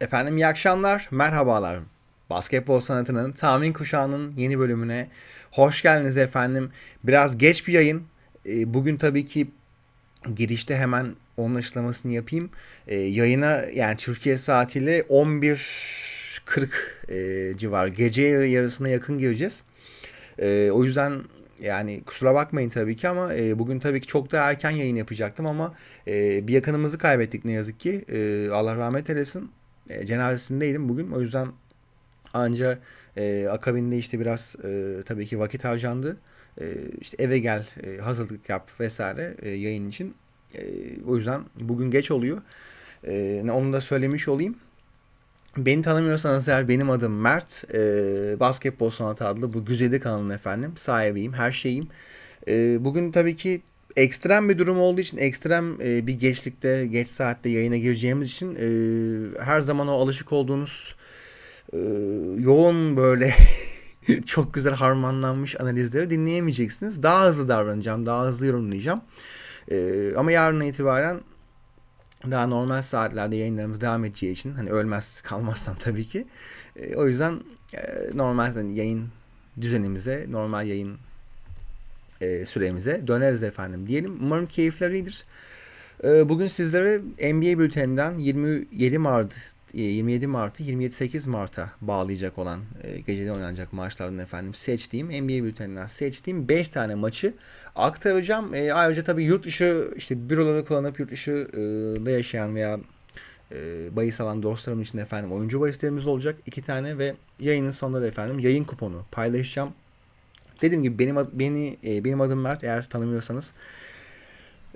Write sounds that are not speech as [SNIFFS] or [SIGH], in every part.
Efendim iyi akşamlar, merhabalar. Basketbol sanatının tahmin kuşağının yeni bölümüne hoş geldiniz efendim. Biraz geç bir yayın. Ee, Bugün tabii ki girişte hemen onun açıklamasını yapayım. Ee, yayına yani Türkiye saatiyle 11.40 e, civar gece yarısına yakın gireceğiz. Ee, o yüzden yani kusura bakmayın tabii ki ama e, bugün tabii ki çok da erken yayın yapacaktım ama e, bir yakınımızı kaybettik ne yazık ki. E, Allah rahmet eylesin. E, cenazesindeydim bugün. O yüzden anca e, akabinde işte biraz e, tabii ki vakit harcandı. E, işte eve gel, e, hazırlık yap vesaire e, yayın için. E, o yüzden bugün geç oluyor. E, onu da söylemiş olayım. Beni tanımıyorsanız eğer benim adım Mert. E, Basketbol Sanatı adlı bu güzide kanalın efendim. Sahibiyim, her şeyim. E, bugün tabii ki ekstrem bir durum olduğu için ekstrem e, bir geçlikte, geç saatte yayına gireceğimiz için e, her zaman o alışık olduğunuz e, yoğun böyle [LAUGHS] çok güzel harmanlanmış analizleri dinleyemeyeceksiniz. Daha hızlı davranacağım, daha hızlı yorumlayacağım. E, ama yarın itibaren daha normal saatlerde yayınlarımız devam edeceği için hani ölmez kalmazsam tabii ki. E, o yüzden e, normal hani yayın düzenimize, normal yayın e, süremize döneriz efendim diyelim. Umarım keyifler. E, bugün sizlere NBA bülteninden 27 Mart 27 Mart'ı 27-8 Mart'a bağlayacak olan e, gecede oynanacak maçlardan efendim seçtiğim NBA bülteninden seçtiğim 5 tane maçı aktaracağım. E, ayrıca tabii yurt dışı işte büroları kullanıp yurt dışında yaşayan veya e, bahis alan dostlarım için efendim oyuncu bahislerimiz olacak iki tane ve yayının sonunda da efendim yayın kuponu paylaşacağım. Dediğim gibi benim beni e, benim adım Mert eğer tanımıyorsanız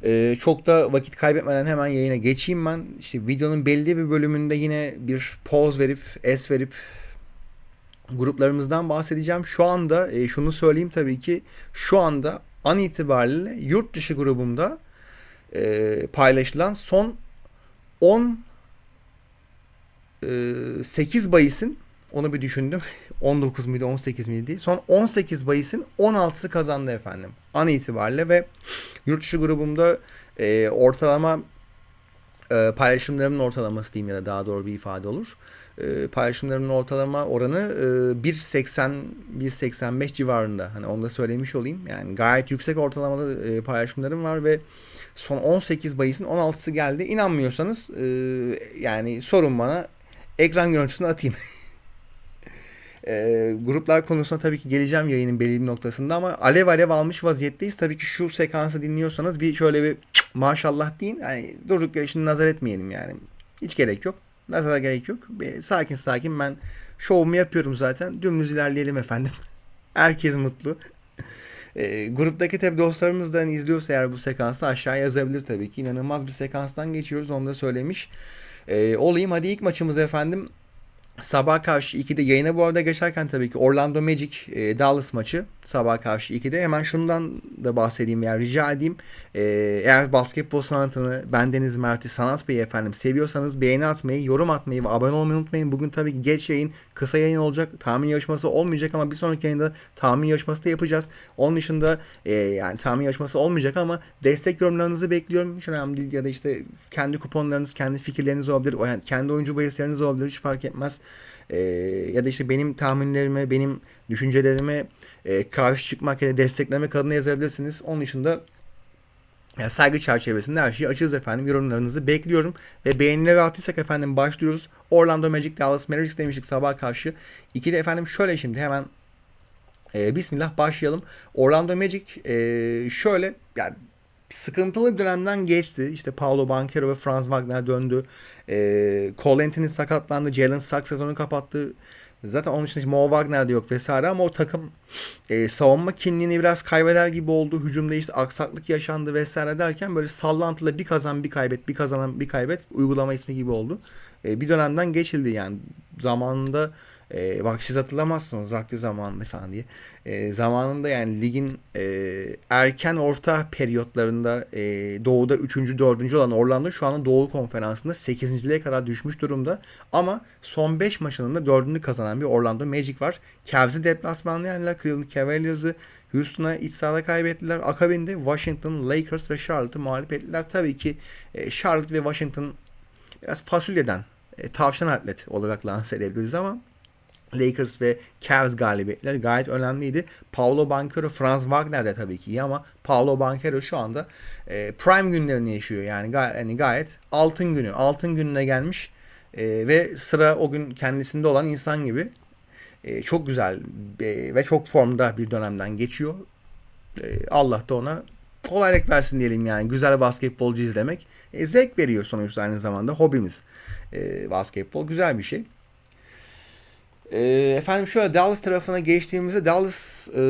ee, çok da vakit kaybetmeden hemen yayına geçeyim ben. İşte videonun belli bir bölümünde yine bir pause verip, es verip gruplarımızdan bahsedeceğim. Şu anda e, şunu söyleyeyim tabii ki şu anda an itibariyle yurt dışı grubumda e, paylaşılan son 10 e, 8 bahisin onu bir düşündüm. [LAUGHS] 19 muydu 18 miydi? Son 18 bahisin 16'sı kazandı efendim. An itibariyle ve [SNIFFS] yurt dışı grubumda e, ortalama e, paylaşımlarımın ortalaması diyeyim ya da daha doğru bir ifade olur. E, paylaşımlarımın ortalama oranı e, 1.80 1.85 civarında. Hani onu da söylemiş olayım. Yani gayet yüksek ortalamalı e, paylaşımlarım var ve son 18 bahisin 16'sı geldi. İnanmıyorsanız e, yani sorun bana ekran görüntüsünü atayım. [LAUGHS] E, gruplar konusuna tabii ki geleceğim yayının belirli bir noktasında ama alev alev almış vaziyetteyiz. Tabii ki şu sekansı dinliyorsanız bir şöyle bir maşallah deyin. Yani durduk yere şimdi nazar etmeyelim yani. Hiç gerek yok. Nazara gerek yok. Bir sakin sakin ben şovumu yapıyorum zaten. Dümdüz ilerleyelim efendim. [LAUGHS] Herkes mutlu. E, gruptaki tabi dostlarımız hani izliyorsa eğer bu sekansı aşağı yazabilir tabii ki. İnanılmaz bir sekanstan geçiyoruz onu da söylemiş. E, olayım hadi ilk maçımız efendim. Sabah karşı 2'de yayına bu arada geçerken tabii ki Orlando Magic e, Dallas maçı sabah karşı 2'de hemen şundan da bahsedeyim yani rica edeyim. E, eğer basketbol sanatını bendeniz Mert'i Sanat Bey efendim seviyorsanız beğeni atmayı, yorum atmayı ve abone olmayı unutmayın. Bugün tabii ki geç yayın, kısa yayın olacak. Tahmin yarışması olmayacak ama bir sonraki yayında tahmin yarışması da yapacağız. Onun dışında e, yani tahmin yarışması olmayacak ama destek yorumlarınızı bekliyorum. Önemli değil ya da işte kendi kuponlarınız, kendi fikirleriniz olabilir. Yani kendi oyuncu bahisleriniz olabilir. Hiç fark etmez. E, ya da işte benim tahminlerime, benim düşüncelerime e, karşı çıkmak ya da desteklemek adına yazabilirsiniz. Onun dışında yani saygı çerçevesinde her şeyi açığız efendim. Yorumlarınızı bekliyorum. Ve beğenileri attıysak efendim başlıyoruz. Orlando Magic Dallas Mavericks demiştik sabah karşı. İki de efendim şöyle şimdi hemen e, Bismillah başlayalım. Orlando Magic e, şöyle yani sıkıntılı bir dönemden geçti. İşte Paolo Banchero ve Franz Wagner döndü. E, Cole Anthony sakatlandı. Jalen Suggs sezonu kapattı. Zaten onun için Mo Wagner de yok vesaire ama o takım e, savunma kinliğini biraz kaybeder gibi oldu. Hücumda işte aksaklık yaşandı vesaire derken böyle sallantılı bir kazan bir kaybet bir kazanan bir kaybet uygulama ismi gibi oldu. E, bir dönemden geçildi yani zamanında e, bak siz hatırlamazsınız vakti zamanında falan diye. E, zamanında yani ligin e, erken orta periyotlarında e, doğuda 3. 4. olan Orlando şu anda Doğu Konferansı'nda 8.liğe kadar düşmüş durumda. Ama son 5 maçının da 4'ünü kazanan bir Orlando Magic var. Cavs'i deplasmanlı yendiler. Cleveland Cavaliers'ı Houston'a iç sahada kaybettiler. Akabinde Washington, Lakers ve Charlotte'ı mağlup ettiler. Tabii ki e, Charlotte ve Washington biraz fasulyeden e, tavşan atlet olarak lanse edebiliriz ama Lakers ve Cavs galibiyetleri gayet önemliydi. Paulo Banchero, Franz Wagner de tabii ki iyi ama Paulo Banchero şu anda e, prime günlerini yaşıyor. Yani, gay yani gayet altın günü, altın gününe gelmiş e, ve sıra o gün kendisinde olan insan gibi e, çok güzel e, ve çok formda bir dönemden geçiyor. E, Allah da ona kolaylık versin diyelim yani. Güzel basketbolcu izlemek e, zevk veriyor sonuçta aynı zamanda hobimiz. E, basketbol güzel bir şey. E, efendim şöyle Dallas tarafına geçtiğimizde Dallas e,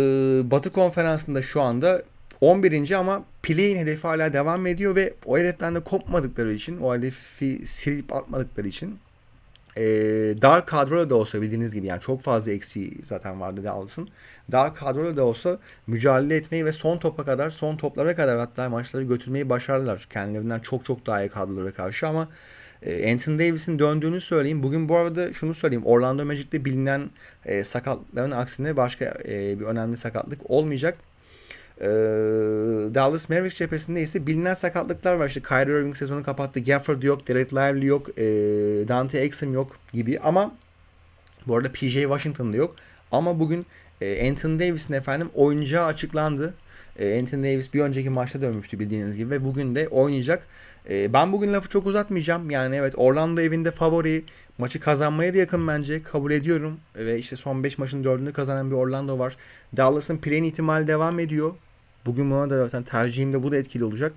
Batı Konferansı'nda şu anda 11. ama play'in hedefi hala devam ediyor ve o hedeften de kopmadıkları için, o hedefi silip atmadıkları için e, dar kadroda da olsa bildiğiniz gibi yani çok fazla eksiği zaten vardı Dallas'ın. Dar kadroda da olsa mücadele etmeyi ve son topa kadar, son toplara kadar hatta maçları götürmeyi başardılar. Kendilerinden çok çok daha iyi kadrolara karşı ama e, Anthony Davis'in döndüğünü söyleyeyim. Bugün bu arada şunu söyleyeyim. Orlando Magic'te bilinen e, sakatlıkların aksine başka e, bir önemli sakatlık olmayacak. E, Dallas Mavericks cephesinde ise bilinen sakatlıklar var. İşte Kyrie Irving sezonu kapattı. Gafford yok. Derek Lively yok. E, Dante Exum yok gibi. Ama bu arada PJ Washington'da yok. Ama bugün e, Anthony Davis'in efendim oyuncağı açıklandı. E, Anthony Davis bir önceki maçta dönmüştü bildiğiniz gibi ve bugün de oynayacak. E, ben bugün lafı çok uzatmayacağım. Yani evet Orlando evinde favori. Maçı kazanmaya da yakın bence. Kabul ediyorum. Ve işte son 5 maçın 4'ünü kazanan bir Orlando var. Dallas'ın play ihtimali devam ediyor. Bugün buna da zaten tercihimde bu da etkili olacak.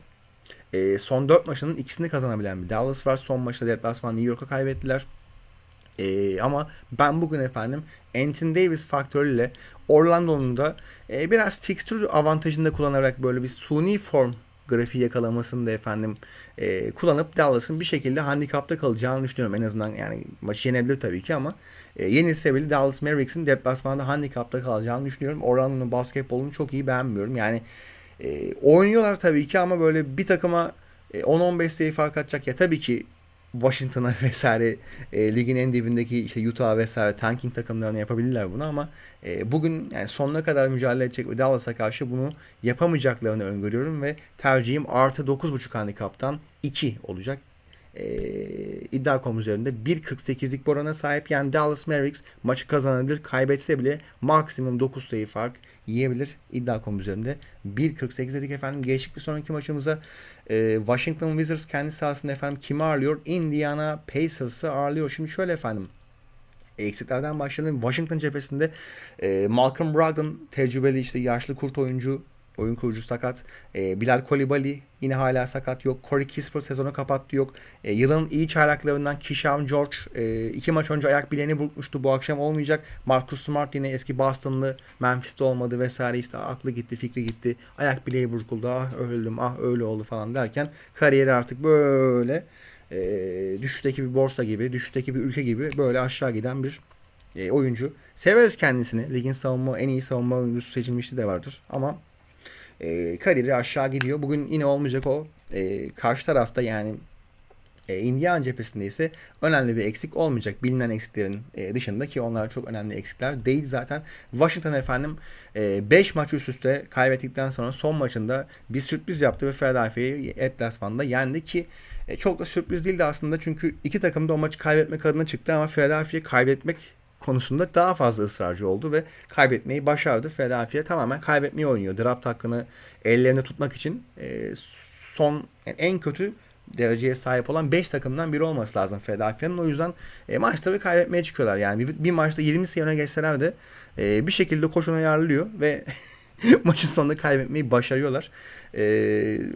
E, son 4 maçının ikisini kazanabilen bir Dallas var. Son maçta deplasman New York'a kaybettiler. Ee, ama ben bugün efendim Anthony Davis faktörüyle Orlando'nun da e, biraz fixture avantajında kullanarak böyle bir suni form grafiği yakalamasını da efendim e, kullanıp Dallas'ın bir şekilde handikapta kalacağını düşünüyorum. En azından yani maçı yenebilir tabii ki ama e, yenilse bile Dallas Mavericks'in deplasmanda handikapta kalacağını düşünüyorum. Orlando'nun basketbolunu çok iyi beğenmiyorum. Yani e, oynuyorlar tabii ki ama böyle bir takıma e, 10-15 sayı fark atacak ya tabii ki Washington'a [LAUGHS] vesaire e, ligin en dibindeki işte Utah vesaire tanking takımlarına yapabilirler bunu ama e, bugün yani sonuna kadar mücadele edecek ve Dallas'a karşı bunu yapamayacaklarını öngörüyorum ve tercihim artı 9.5 handikaptan 2 olacak e, iddia.com üzerinde 1.48'lik borana sahip. Yani Dallas Mavericks maçı kazanabilir. Kaybetse bile maksimum 9 sayı fark yiyebilir. iddia.com üzerinde 1.48 dedik efendim. Geçtik bir sonraki maçımıza. E, Washington Wizards kendi sahasında efendim kimi ağırlıyor? Indiana Pacers'ı ağırlıyor. Şimdi şöyle efendim eksiklerden başlayalım. Washington cephesinde e, Malcolm Brogdon tecrübeli işte yaşlı kurt oyuncu Oyun kurucu sakat. E, Bilal Kolibali yine hala sakat yok. Corey Kispert sezonu kapattı yok. E, yılın iyi çaylaklarından Kisham George e, iki maç önce ayak bileğini burkmuştu. Bu akşam olmayacak. Marcus Smart yine eski Boston'lı Memphis'te olmadı vesaire işte aklı gitti fikri gitti. Ayak bileği burkuldu. Ah öldüm ah öyle oldu falan derken kariyeri artık böyle e, düşüşteki bir borsa gibi, düşüşteki bir ülke gibi böyle aşağı giden bir e, oyuncu. Severiz kendisini. Ligin savunma en iyi savunma oyuncusu seçilmişti de vardır. Ama e, kariyeri aşağı gidiyor. Bugün yine olmayacak o. E, karşı tarafta yani e, Indiana cephesinde ise önemli bir eksik olmayacak. Bilinen eksiklerin e, dışında ki onlar çok önemli eksikler değil zaten. Washington efendim 5 e, maç üst üste kaybettikten sonra son maçında bir sürpriz yaptı ve Philadelphia'yı deplasmanda yendi ki e, çok da sürpriz değildi aslında çünkü iki takım da o maçı kaybetmek adına çıktı ama Philadelphia'yı kaybetmek konusunda daha fazla ısrarcı oldu ve kaybetmeyi başardı. Philadelphia tamamen kaybetmeyi oynuyor. Draft hakkını ellerinde tutmak için e, son yani en kötü dereceye sahip olan 5 takımdan biri olması lazım Philadelphia'nın. O yüzden e, maçları kaybetmeye çıkıyorlar. Yani bir, bir maçta 20 sayı öne geçseler de e, bir şekilde koşuna ayarlıyor ve [LAUGHS] [LAUGHS] maçın sonunda kaybetmeyi başarıyorlar. E,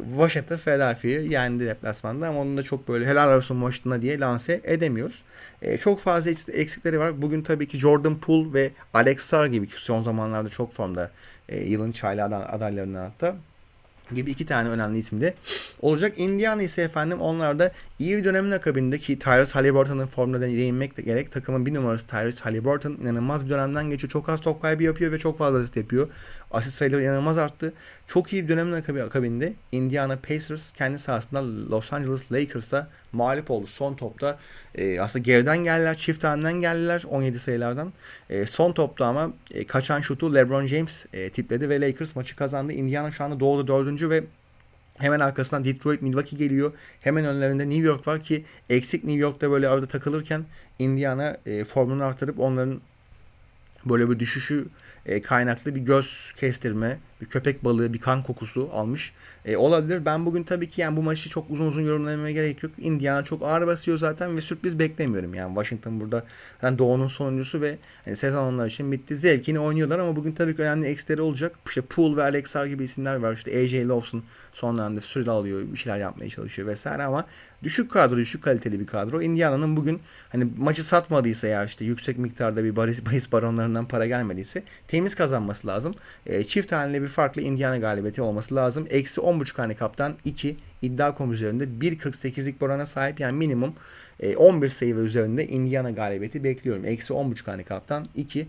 Washington Philadelphia'yı yendi deplasmanda ama onun da çok böyle helal olsun Washington'a diye lanse edemiyoruz. E, çok fazla eksikleri var. Bugün tabii ki Jordan Poole ve Alex Sar gibi son zamanlarda çok formda e, yılın çaylı adaylarından hatta gibi iki tane önemli isimde olacak. Indiana ise efendim onlar da iyi bir dönemin akabinde ki Tyrese Halliburton'ın formuna değinmek de gerek. Takımın bir numarası Tyrese Halliburton inanılmaz bir dönemden geçiyor. Çok az top kaybı yapıyor ve çok fazla asist yapıyor. Asist sayıları inanılmaz arttı. Çok iyi bir dönemin akabinde Indiana Pacers kendi sahasında Los Angeles Lakers'a mağlup oldu. Son topta e, aslında geriden geldiler. Çift haneden geldiler 17 sayılardan. E, son topta ama e, kaçan şutu LeBron James e, tipledi ve Lakers maçı kazandı. Indiana şu anda doğuda dördüncü ve Hemen arkasından Detroit, Milwaukee geliyor. Hemen önlerinde New York var ki eksik New York'ta böyle arada takılırken Indiana e, formunu artırıp onların böyle bir düşüşü e, kaynaklı bir göz kestirme, bir köpek balığı, bir kan kokusu almış e, olabilir. Ben bugün tabii ki yani bu maçı çok uzun uzun yorumlamaya gerek yok. Indiana çok ağır basıyor zaten ve sürpriz beklemiyorum. Yani Washington burada yani Doğu'nun sonuncusu ve hani sezon onlar için bitti. Zevkini oynuyorlar ama bugün tabii ki önemli eksileri olacak. İşte Poole ve Alexar gibi isimler var. İşte AJ Lawson son dönemde süre alıyor, bir şeyler yapmaya çalışıyor vesaire ama düşük kadro, düşük kaliteli bir kadro. Indiana'nın bugün hani maçı satmadıysa ya işte yüksek miktarda bir bahis, bahis baronlarından para gelmediyse temiz kazanması lazım. E, çift haneli bir farklı Indiana galibiyeti olması lazım. Eksi 10.5 handikaptan 2 iddia.com üzerinde 1.48'lik orana sahip yani minimum e, 11 sayı ve üzerinde Indiana galibiyeti bekliyorum. Eksi 10.5 handikaptan 2.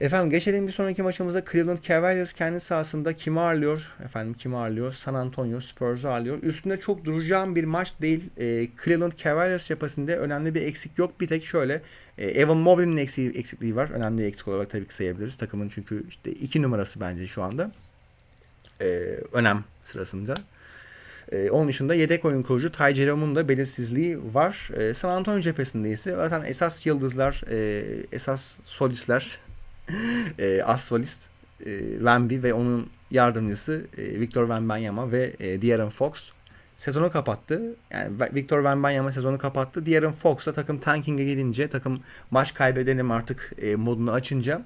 Efendim geçelim bir sonraki maçımıza. Cleveland Cavaliers kendi sahasında kimi ağırlıyor? Efendim kimi ağırlıyor? San Antonio Spurs'u ağırlıyor. Üstünde çok duracağım bir maç değil. E, Cleveland Cavaliers cephesinde önemli bir eksik yok. Bir tek şöyle e, Evan Mobley'nin eksiği, eksikliği var. Önemli eksik olarak tabii ki sayabiliriz. Takımın çünkü işte iki numarası bence şu anda. E, önem sırasında. Ee, onun dışında yedek oyun kurucu Ty Jerome'un da belirsizliği var. Ee, San Antonio cephesinde ise zaten esas yıldızlar, e, esas solistler, [LAUGHS] e, as solist e, Wemby ve onun yardımcısı e, Victor Wembanyama ve e, De'Aaron Fox sezonu kapattı. Yani Victor Wembanyama sezonu kapattı. De'Aaron Fox da takım tanking'e gidince, takım maç kaybedelim artık e, modunu açınca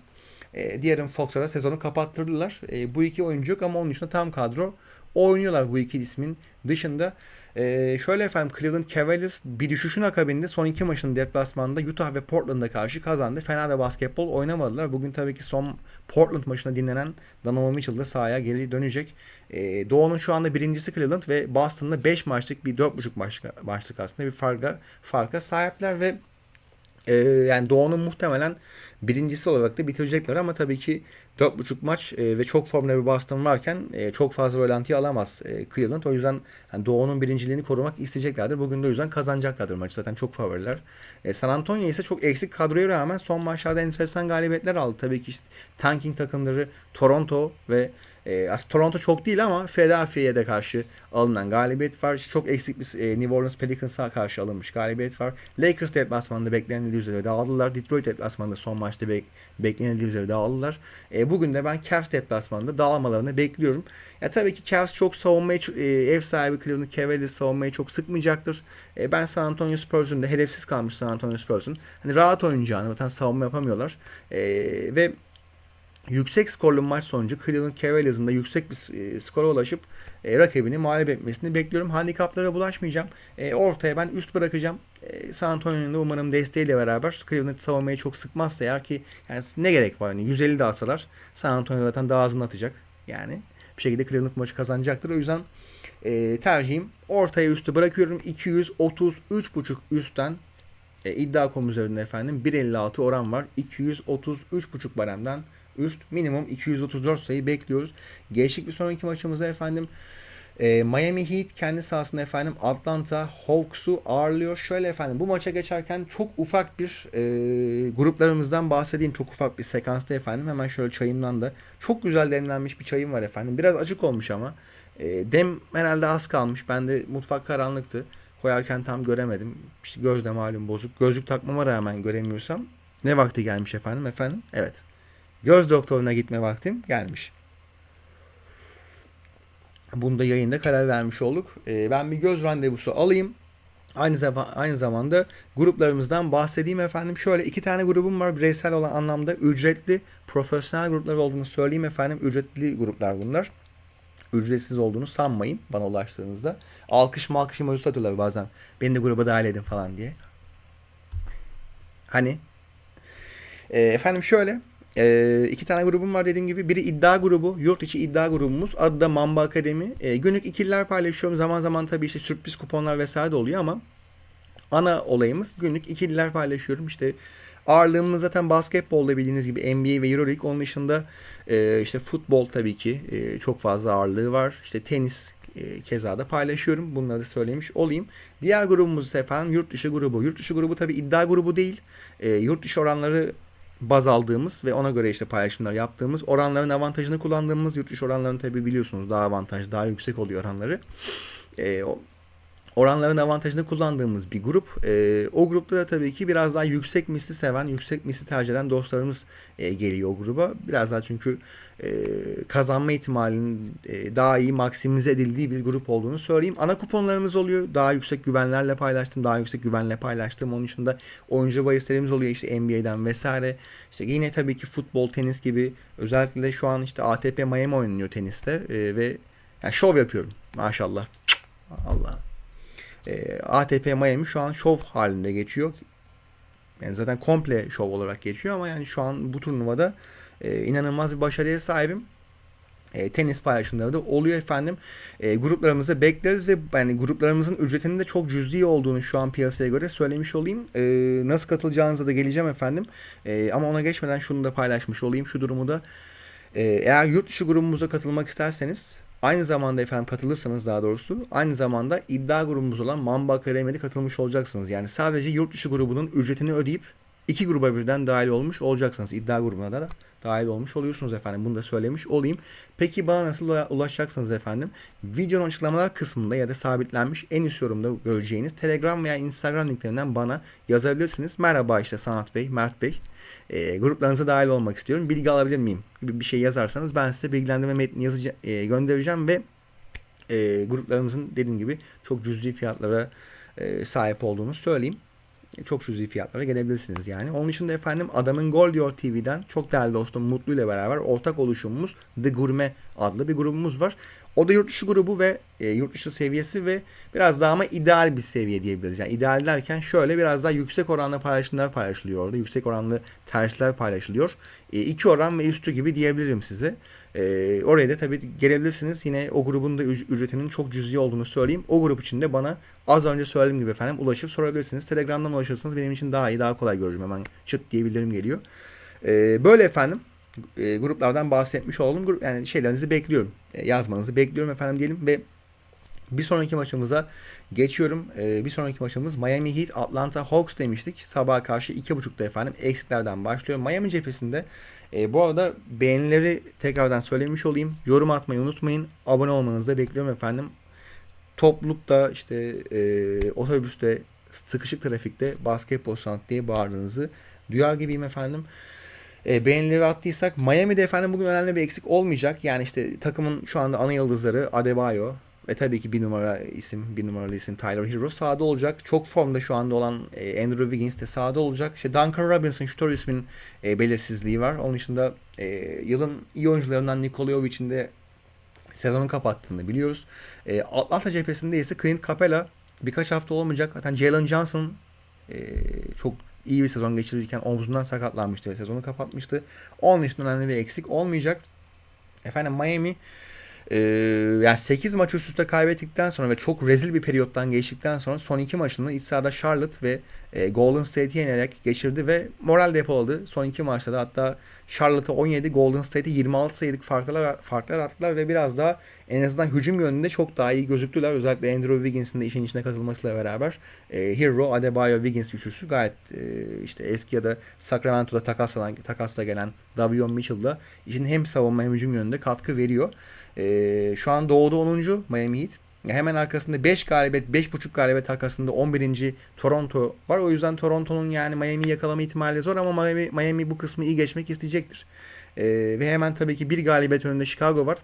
e, De'Aaron Fox'a da sezonu kapattırdılar. E, bu iki oyuncu ama onun dışında tam kadro oynuyorlar bu iki ismin dışında. Ee, şöyle efendim Cleveland Cavaliers bir düşüşün akabinde son iki maçın deplasmanında Utah ve Portland'a karşı kazandı. Fena da basketbol oynamadılar. Bugün tabii ki son Portland maçında dinlenen Donovan Mitchell da sahaya geri dönecek. Ee, Doğu'nun şu anda birincisi Cleveland ve Boston'la 5 maçlık bir 4.5 maçlık, maçlık aslında bir farka, farka sahipler ve e, yani Doğu'nun muhtemelen birincisi olarak da bitirecekler ama tabii ki 4.5 maç e, ve çok formda bir Boston varken e, çok fazla rölanti alamaz e, Cleveland. O yüzden yani Doğu'nun birinciliğini korumak isteyeceklerdir. Bugün de o yüzden kazanacaklardır maçı. Zaten çok favoriler. E, San Antonio ise çok eksik kadroya rağmen son maçlarda enteresan galibiyetler aldı. Tabii ki işte tanking takımları Toronto ve e, aslında Toronto çok değil ama Philadelphia'ya da karşı alınan galibiyet var. Çok eksik bir e, New Orleans Pelicans'a karşı alınmış galibiyet var. Lakers deplasmanında beklenildiği üzere dağıldılar. Detroit deplasmanında son maçta be, beklenildiği üzere dağıldılar. E, bugün de ben Cavs deplasmanında dağılmalarını bekliyorum. Ya tabii ki Cavs çok savunmayı e, ev sahibi Cleveland Cavaliers savunmayı çok sıkmayacaktır. E, ben San Antonio Spurs'un da hedefsiz kalmış San Antonio Spurs'un hani rahat oynayacağını zaten savunma yapamıyorlar. E, ve yüksek skorlu maç sonucu Cleveland Cavaliers'ın da yüksek bir e, skora ulaşıp e, rakibini mağlup etmesini bekliyorum. Handikaplara bulaşmayacağım. E, ortaya ben üst bırakacağım. E, San Antonio'nun da umarım desteğiyle beraber Cleveland savunmayı çok sıkmazsa eğer ki yani ne gerek var? Yani 150 de atsalar San Antonio zaten daha azını atacak. Yani bir şekilde Cleveland maçı kazanacaktır. O yüzden e, tercihim ortaya üstü bırakıyorum. 233.5 üstten e, iddia.com üzerinde efendim 1.56 oran var. 233.5 baremden üst minimum 234 sayı bekliyoruz. Geçtik bir sonraki maçımıza efendim e, Miami Heat kendi sahasında efendim Atlanta Hawks'u ağırlıyor. Şöyle efendim bu maça geçerken çok ufak bir e, gruplarımızdan bahsedeyim. Çok ufak bir sekansta efendim. Hemen şöyle çayımdan da. Çok güzel demlenmiş bir çayım var efendim. Biraz acık olmuş ama. E, dem herhalde az kalmış. Ben de mutfak karanlıktı. Koyarken tam göremedim. İşte gözde malum bozuk. Gözlük takmama rağmen göremiyorsam. Ne vakti gelmiş efendim? Efendim? Evet. Göz doktoruna gitme vaktim gelmiş. Bunda yayında karar vermiş olduk. Ee, ben bir göz randevusu alayım. Aynı, zaman, aynı zamanda gruplarımızdan bahsedeyim efendim. Şöyle iki tane grubum var. Bireysel olan anlamda ücretli, profesyonel gruplar olduğunu söyleyeyim efendim. Ücretli gruplar bunlar. Ücretsiz olduğunu sanmayın bana ulaştığınızda. Alkış malkış emoji atıyorlar bazen. Beni de gruba dahil edin falan diye. Hani? E, efendim şöyle. E, iki tane grubum var dediğim gibi. Biri iddia grubu, yurt içi iddia grubumuz. Adı da Mamba Akademi. E, günlük ikililer paylaşıyorum. Zaman zaman tabii işte sürpriz kuponlar vesaire de oluyor ama ana olayımız günlük ikililer paylaşıyorum. İşte ağırlığımız zaten basketbolda bildiğiniz gibi NBA ve Euroleague. Onun dışında e, işte futbol tabii ki e, çok fazla ağırlığı var. İşte tenis e, keza da paylaşıyorum. Bunları da söylemiş olayım. Diğer grubumuz efendim yurt dışı grubu. Yurt dışı grubu tabii iddia grubu değil. E, yurt dışı oranları baz aldığımız ve ona göre işte paylaşımlar yaptığımız oranların avantajını kullandığımız yurt dışı oranlarını tabi biliyorsunuz daha avantaj daha yüksek oluyor oranları. E, o, oranların avantajını kullandığımız bir grup. E, o grupta da tabii ki biraz daha yüksek misli seven, yüksek misli tercih eden dostlarımız e, geliyor o gruba. Biraz daha çünkü e, kazanma ihtimalinin e, daha iyi maksimize edildiği bir grup olduğunu söyleyeyim. Ana kuponlarımız oluyor. Daha yüksek güvenlerle paylaştım. Daha yüksek güvenle paylaştım. Onun dışında oyuncu bahislerimiz oluyor işte NBA'den vesaire. İşte yine tabii ki futbol, tenis gibi özellikle şu an işte ATP Miami oynanıyor teniste e, ve yani şov yapıyorum maşallah. Allah. E, ATP Miami şu an şov halinde geçiyor. Yani zaten komple şov olarak geçiyor ama yani şu an bu turnuvada e, inanılmaz bir başarıya sahibim. E, tenis paylaşımları da oluyor efendim. E, gruplarımızı bekleriz ve yani gruplarımızın ücretinin de çok cüzi olduğunu şu an piyasaya göre söylemiş olayım. E, nasıl katılacağınıza da geleceğim efendim. E, ama ona geçmeden şunu da paylaşmış olayım şu durumu da. E, eğer yurt dışı grubumuza katılmak isterseniz Aynı zamanda efendim katılırsanız daha doğrusu aynı zamanda iddia grubumuz olan Mamba Akademi'de katılmış olacaksınız. Yani sadece yurt dışı grubunun ücretini ödeyip iki gruba birden dahil olmuş olacaksınız. İddia grubuna da dahil olmuş oluyorsunuz efendim. Bunu da söylemiş olayım. Peki bana nasıl ulaşacaksınız efendim? Videonun açıklamalar kısmında ya da sabitlenmiş en üst yorumda göreceğiniz Telegram veya Instagram linklerinden bana yazabilirsiniz. Merhaba işte Sanat Bey, Mert Bey. E, gruplarınıza dahil olmak istiyorum. Bilgi alabilir miyim? gibi bir şey yazarsanız ben size bilgilendirme metni yazıca, e, göndereceğim ve e, gruplarımızın dediğim gibi çok cüzi fiyatlara e, sahip olduğunu söyleyeyim çok cüzi fiyatlara gelebilirsiniz yani. Onun için de efendim Adamın Gol diyor TV'den çok değerli dostum Mutlu ile beraber ortak oluşumumuz The Gurme adlı bir grubumuz var. O da yurt dışı grubu ve e, yurt dışı seviyesi ve biraz daha ama ideal bir seviye diyebiliriz. Yani ideal derken şöyle biraz daha yüksek oranlı paylaşımlar paylaşılıyor orada. Yüksek oranlı tercihler paylaşılıyor. E, iki oran ve üstü gibi diyebilirim size. E, oraya da tabii gelebilirsiniz. Yine o grubun da ücretinin çok cüzi olduğunu söyleyeyim. O grup için de bana az önce söylediğim gibi efendim ulaşıp sorabilirsiniz. Telegram'dan ulaşırsanız benim için daha iyi, daha kolay görürüm. Hemen çıt diye bildirim geliyor. E, böyle efendim e, gruplardan bahsetmiş olalım. Grup, yani şeylerinizi bekliyorum. E, yazmanızı bekliyorum efendim diyelim ve bir sonraki maçımıza geçiyorum. Ee, bir sonraki maçımız Miami Heat Atlanta Hawks demiştik. Sabaha karşı 2.30'da efendim eksiklerden başlıyor. Miami cephesinde e, bu arada beğenileri tekrardan söylemiş olayım. Yorum atmayı unutmayın. Abone olmanızı da bekliyorum efendim. Toplulukta işte e, otobüste sıkışık trafikte basketbol sanat diye bağırdığınızı duyar gibiyim efendim e, beğenileri attıysak Miami'de efendim bugün önemli bir eksik olmayacak. Yani işte takımın şu anda ana yıldızları Adebayo ve tabii ki bir numara isim, bir numaralı isim Tyler Hero sahada olacak. Çok formda şu anda olan e, Andrew Wiggins de sahada olacak. İşte Duncan Robinson, şutör ismin e, belirsizliği var. Onun dışında e, yılın iyi oyuncularından Nikola Jovic'in de sezonu kapattığını biliyoruz. E, Atlanta cephesinde ise Clint Capela birkaç hafta olmayacak. Zaten Jalen Johnson e, çok iyi bir sezon geçirirken omzundan sakatlanmıştı ve sezonu kapatmıştı. Onun için önemli bir eksik olmayacak. Efendim Miami ee, yani 8 maç üst üste kaybettikten sonra ve çok rezil bir periyottan geçtikten sonra son iki maçını iç sahada Charlotte ve e, Golden State'i yenerek geçirdi ve moral depoladı. Son iki maçta da hatta Charlotte'a 17, Golden State'e 26 sayılık farklar, farklar attılar ve biraz daha en azından hücum yönünde çok daha iyi gözüktüler. Özellikle Andrew Wiggins'in de işin içine katılmasıyla beraber e, Hero, Adebayo, Wiggins üçlüsü gayet e, işte eski ya da Sacramento'da takasla, takasla gelen Davion Mitchell da işin hem savunma hem hücum yönünde katkı veriyor. E, şu an doğuda 10. Miami Heat. Hemen arkasında 5 galibiyet, 5.5 galibiyet arkasında 11. Toronto var. O yüzden Toronto'nun yani Miami'yi yakalama ihtimali zor ama Miami, Miami bu kısmı iyi geçmek isteyecektir. Ee, ve hemen tabii ki bir galibiyet önünde Chicago var.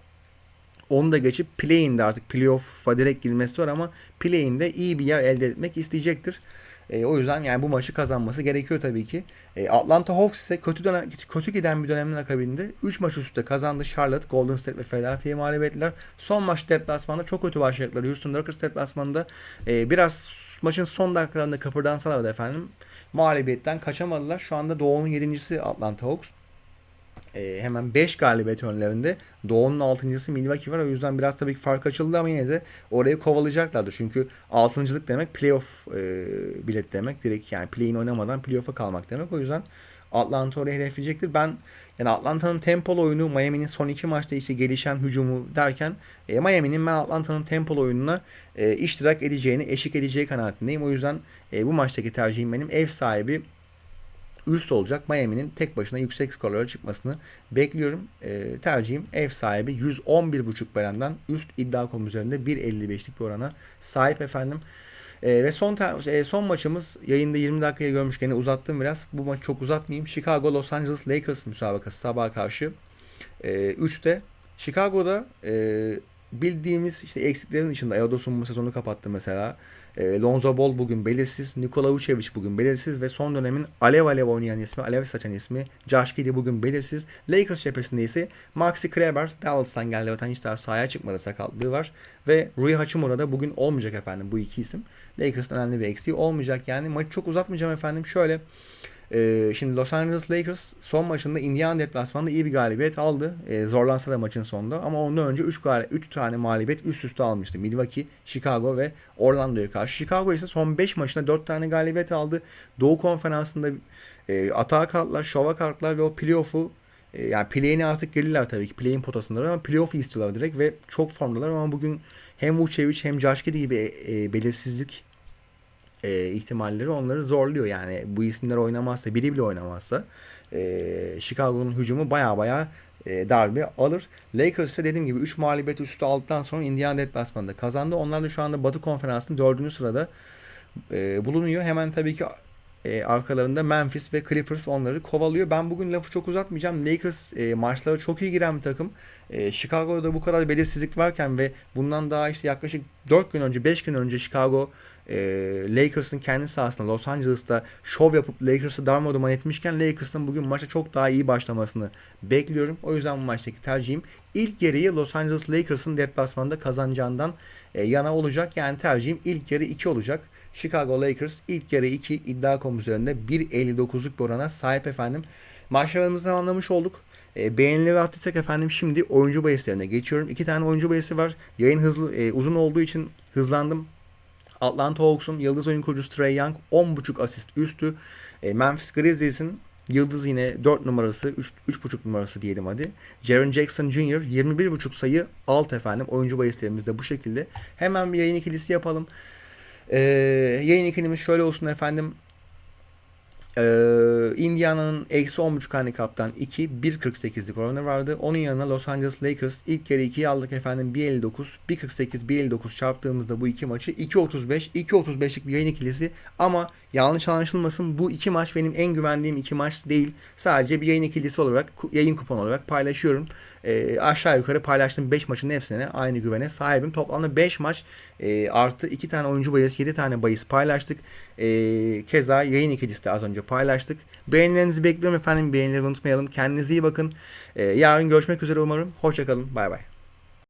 Onu da geçip play-in'de artık playoff'a direkt girmesi var ama play-in'de iyi bir yer elde etmek isteyecektir. E, o yüzden yani bu maçı kazanması gerekiyor tabii ki. E, Atlanta Hawks ise kötü dönem, kötü giden bir dönemin akabinde 3 maç üstte kazandı. Charlotte, Golden State ve Philadelphia'yı mağlup ettiler. Son maç deplasmanda çok kötü başladılar. Houston Rockets deplasmanında e, biraz maçın son dakikalarında kıpırdansalar da efendim mağlubiyetten kaçamadılar. Şu anda Doğu'nun yedincisi Atlanta Hawks e, hemen 5 galibiyet önlerinde. Doğu'nun 6.sı Milwaukee var. O yüzden biraz tabii ki fark açıldı ama yine de orayı kovalayacaklardı. Çünkü 6.lık demek playoff e, bilet demek. Direkt yani play'in oynamadan playoff'a kalmak demek. O yüzden Atlanta oraya hedefleyecektir. Ben yani Atlanta'nın tempolu oyunu, Miami'nin son iki maçta işte gelişen hücumu derken e, Miami'nin ben Atlanta'nın tempolu oyununa e, iştirak edeceğini, eşlik edeceği kanaatindeyim. O yüzden e, bu maçtaki tercihim benim ev sahibi üst olacak. Miami'nin tek başına yüksek skorlara çıkmasını bekliyorum. E, tercihim ev sahibi 111.5 verenden üst iddia.com üzerinde 1.55'lik bir orana sahip efendim. E, ve son e, son maçımız yayında 20 dakikaya görmüş gene uzattım biraz. Bu maçı çok uzatmayayım. Chicago Los Angeles Lakers müsabakası sabaha karşı. E, 3'te Chicago'da e, bildiğimiz işte eksiklerin içinde Eodos'un bu sezonu kapattı mesela. E, Lonzo Ball bugün belirsiz. Nikola Vucevic bugün belirsiz ve son dönemin alev alev oynayan ismi, alev saçan ismi Josh Giddey bugün belirsiz. Lakers cephesinde ise Maxi Kleber Dallas'tan geldi. Zaten hiç daha sahaya çıkmadı sakatlığı var. Ve Rui Hachimura da bugün olmayacak efendim bu iki isim. Lakers'ın önemli bir eksiği olmayacak yani. Maçı çok uzatmayacağım efendim. Şöyle ee, şimdi Los Angeles Lakers son maçında Indiana deplasmanında iyi bir galibiyet aldı. Ee, zorlansa da maçın sonunda ama ondan önce 3 3 tane mağlubiyet üst üste almıştı. Milwaukee, Chicago ve Orlando'ya karşı. Chicago ise son 5 maçında 4 tane galibiyet aldı. Doğu Konferansı'nda e, atağa kalktılar, şova kalktılar ve o playoff'u e, yani play'ini artık gelirler tabii ki. Play'in potasındalar ama playoff'u istiyorlar direkt ve çok formdalar ama bugün hem Vucevic hem Josh Giddey gibi e, e, belirsizlik e, ihtimalleri onları zorluyor. Yani bu isimler oynamazsa, biri bile oynamazsa e, Chicago'nun hücumu baya baya e, darbe alır. Lakers ise dediğim gibi 3 mağlubiyet üstü aldıktan sonra Indiana deplasmanında kazandı. Onlar da şu anda Batı Konferansı'nın 4. sırada e, bulunuyor. Hemen tabii ki e, arkalarında Memphis ve Clippers onları kovalıyor. Ben bugün lafı çok uzatmayacağım. Lakers e, maçlara çok iyi giren bir takım. E, Chicago'da bu kadar belirsizlik varken ve bundan daha işte yaklaşık 4 gün önce 5 gün önce Chicago e, Lakers'ın kendi sahasında Los Angeles'ta şov yapıp Lakers'ı darmadağın etmişken Lakers'ın bugün maça çok daha iyi başlamasını bekliyorum. O yüzden bu maçtaki tercihim ilk yarıyı Los Angeles Lakers'ın deplasmanda kazanacağından e, yana olacak. Yani tercihim ilk yarı 2 olacak. Chicago Lakers ilk yarı 2 iddia.com üzerinde 1.59'luk bir orana sahip efendim. Maçlarımızı anlamış olduk. E, beğenileri atlayacak efendim. Şimdi oyuncu bahislerine geçiyorum. İki tane oyuncu bahisi var. Yayın hızlı e, uzun olduğu için hızlandım. Atlanta Hawks'un yıldız oyun kurucusu Trey Young 10.5 asist üstü. E, Memphis Grizzlies'in yıldız yine 4 numarası 3 3.5 numarası diyelim hadi. Jaren Jackson Jr. 21.5 sayı alt efendim. Oyuncu bahislerimiz de bu şekilde. Hemen bir yayın ikilisi yapalım. Ee, yayın ikilimiz şöyle olsun efendim. Ee, Indiana'nın eksi 10.5 handikaptan 2, 1.48'lik oranı vardı. Onun yanına Los Angeles Lakers ilk kere 2'yi aldık efendim 1.59, 1.48, 1.59 çarptığımızda bu iki maçı 2.35, 2.35'lik bir yayın ikilisi ama yanlış anlaşılmasın bu iki maç benim en güvendiğim iki maç değil. Sadece bir yayın ikilisi olarak, yayın kupon olarak paylaşıyorum. E, aşağı yukarı paylaştığım 5 maçın hepsine aynı güvene sahibim. Toplamda 5 maç e, artı 2 tane oyuncu bayıs, 7 tane bayıs paylaştık. E, keza yayın ikilisi de az önce paylaştık. Beğenilerinizi bekliyorum efendim. Beğenileri unutmayalım. Kendinize iyi bakın. E, yarın görüşmek üzere umarım. Hoşçakalın. Bay bay.